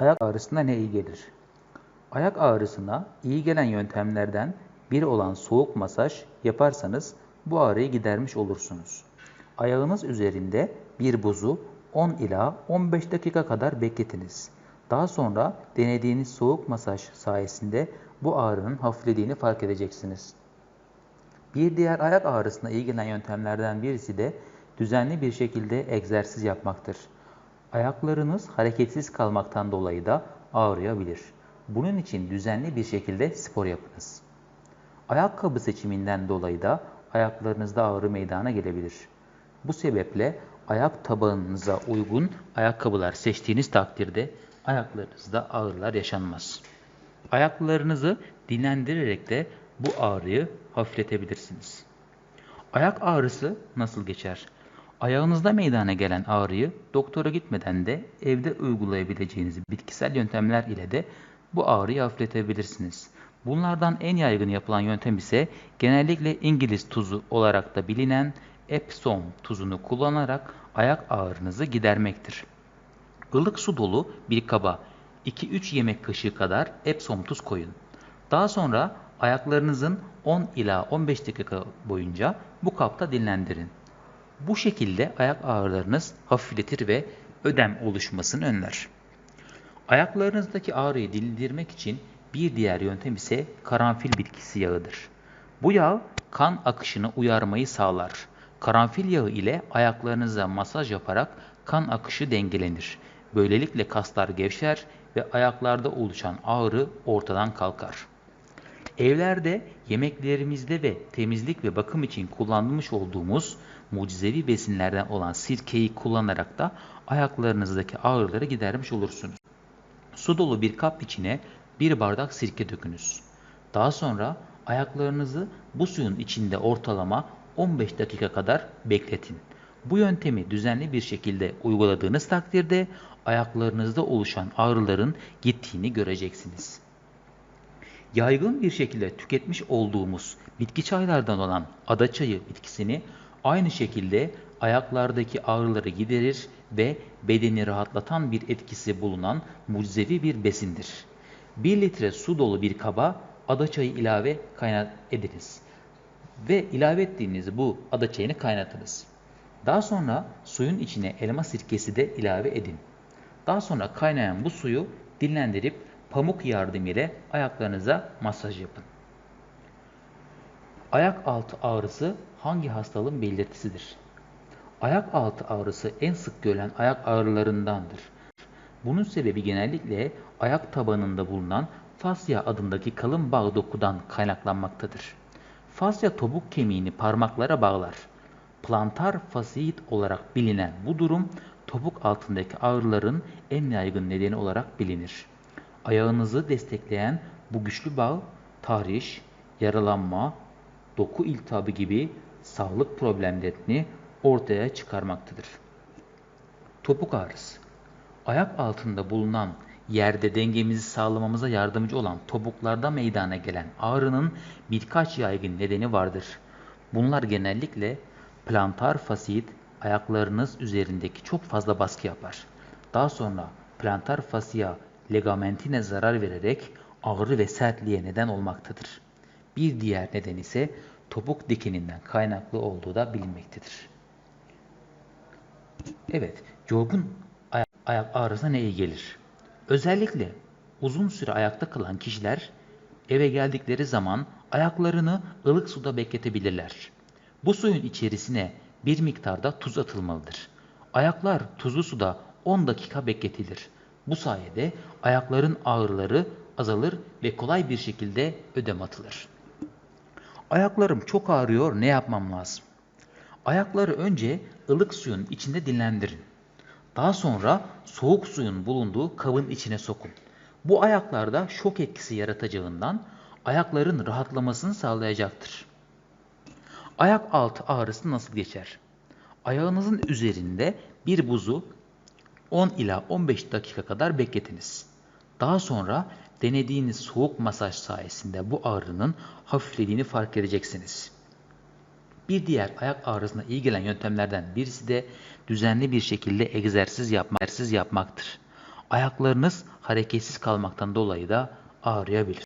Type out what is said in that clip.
Ayak ağrısına ne iyi gelir? Ayak ağrısına iyi gelen yöntemlerden biri olan soğuk masaj yaparsanız bu ağrıyı gidermiş olursunuz. Ayağınız üzerinde bir buzu 10 ila 15 dakika kadar bekletiniz. Daha sonra denediğiniz soğuk masaj sayesinde bu ağrının hafiflediğini fark edeceksiniz. Bir diğer ayak ağrısına iyi gelen yöntemlerden birisi de düzenli bir şekilde egzersiz yapmaktır. Ayaklarınız hareketsiz kalmaktan dolayı da ağrıyabilir. Bunun için düzenli bir şekilde spor yapınız. Ayakkabı seçiminden dolayı da ayaklarınızda ağrı meydana gelebilir. Bu sebeple ayak tabanınıza uygun ayakkabılar seçtiğiniz takdirde ayaklarınızda ağrılar yaşanmaz. Ayaklarınızı dinlendirerek de bu ağrıyı hafifletebilirsiniz. Ayak ağrısı nasıl geçer? Ayağınızda meydana gelen ağrıyı doktora gitmeden de evde uygulayabileceğiniz bitkisel yöntemler ile de bu ağrıyı hafifletebilirsiniz. Bunlardan en yaygın yapılan yöntem ise genellikle İngiliz tuzu olarak da bilinen Epsom tuzunu kullanarak ayak ağrınızı gidermektir. Ilık su dolu bir kaba 2-3 yemek kaşığı kadar Epsom tuz koyun. Daha sonra ayaklarınızın 10 ila 15 dakika boyunca bu kapta dinlendirin. Bu şekilde ayak ağrılarınız hafifletir ve ödem oluşmasını önler. Ayaklarınızdaki ağrıyı dindirmek için bir diğer yöntem ise karanfil bitkisi yağıdır. Bu yağ kan akışını uyarmayı sağlar. Karanfil yağı ile ayaklarınıza masaj yaparak kan akışı dengelenir. Böylelikle kaslar gevşer ve ayaklarda oluşan ağrı ortadan kalkar. Evlerde, yemeklerimizde ve temizlik ve bakım için kullanmış olduğumuz mucizevi besinlerden olan sirkeyi kullanarak da ayaklarınızdaki ağrıları gidermiş olursunuz. Su dolu bir kap içine bir bardak sirke dökünüz. Daha sonra ayaklarınızı bu suyun içinde ortalama 15 dakika kadar bekletin. Bu yöntemi düzenli bir şekilde uyguladığınız takdirde ayaklarınızda oluşan ağrıların gittiğini göreceksiniz. Yaygın bir şekilde tüketmiş olduğumuz bitki çaylardan olan adaçayı bitkisini aynı şekilde ayaklardaki ağrıları giderir ve bedeni rahatlatan bir etkisi bulunan mucizevi bir besindir. 1 litre su dolu bir kaba adaçayı ilave kaynat ediniz. Ve ilave ettiğiniz bu adaçayını kaynatınız. Daha sonra suyun içine elma sirkesi de ilave edin. Daha sonra kaynayan bu suyu dinlendirip pamuk yardımıyla ayaklarınıza masaj yapın. Ayak altı ağrısı hangi hastalığın belirtisidir? Ayak altı ağrısı en sık görülen ayak ağrılarındandır. Bunun sebebi genellikle ayak tabanında bulunan fasya adındaki kalın bağ dokudan kaynaklanmaktadır. Fasya topuk kemiğini parmaklara bağlar. Plantar fasiyit olarak bilinen bu durum topuk altındaki ağrıların en yaygın nedeni olarak bilinir. Ayağınızı destekleyen bu güçlü bağ tahriş, yaralanma, doku iltihabı gibi sağlık problemlerini ortaya çıkarmaktadır. Topuk ağrısı Ayak altında bulunan yerde dengemizi sağlamamıza yardımcı olan topuklarda meydana gelen ağrının birkaç yaygın nedeni vardır. Bunlar genellikle plantar fasit ayaklarınız üzerindeki çok fazla baskı yapar. Daha sonra plantar fascia legamentine zarar vererek ağrı ve sertliğe neden olmaktadır. Bir diğer neden ise topuk dikeninden kaynaklı olduğu da bilinmektedir. Evet, yorgun ayak, ayak ağrısına ne iyi gelir? Özellikle uzun süre ayakta kalan kişiler eve geldikleri zaman ayaklarını ılık suda bekletebilirler. Bu suyun içerisine bir miktarda tuz atılmalıdır. Ayaklar tuzlu suda 10 dakika bekletilir. Bu sayede ayakların ağrıları azalır ve kolay bir şekilde ödem atılır. Ayaklarım çok ağrıyor, ne yapmam lazım? Ayakları önce ılık suyun içinde dinlendirin. Daha sonra soğuk suyun bulunduğu kabın içine sokun. Bu ayaklarda şok etkisi yaratacağından ayakların rahatlamasını sağlayacaktır. Ayak altı ağrısı nasıl geçer? Ayağınızın üzerinde bir buzu 10 ila 15 dakika kadar bekletiniz. Daha sonra denediğiniz soğuk masaj sayesinde bu ağrının hafiflediğini fark edeceksiniz. Bir diğer ayak ağrısına iyi gelen yöntemlerden birisi de düzenli bir şekilde egzersiz, yapma, egzersiz yapmaktır. Ayaklarınız hareketsiz kalmaktan dolayı da ağrıyabilir.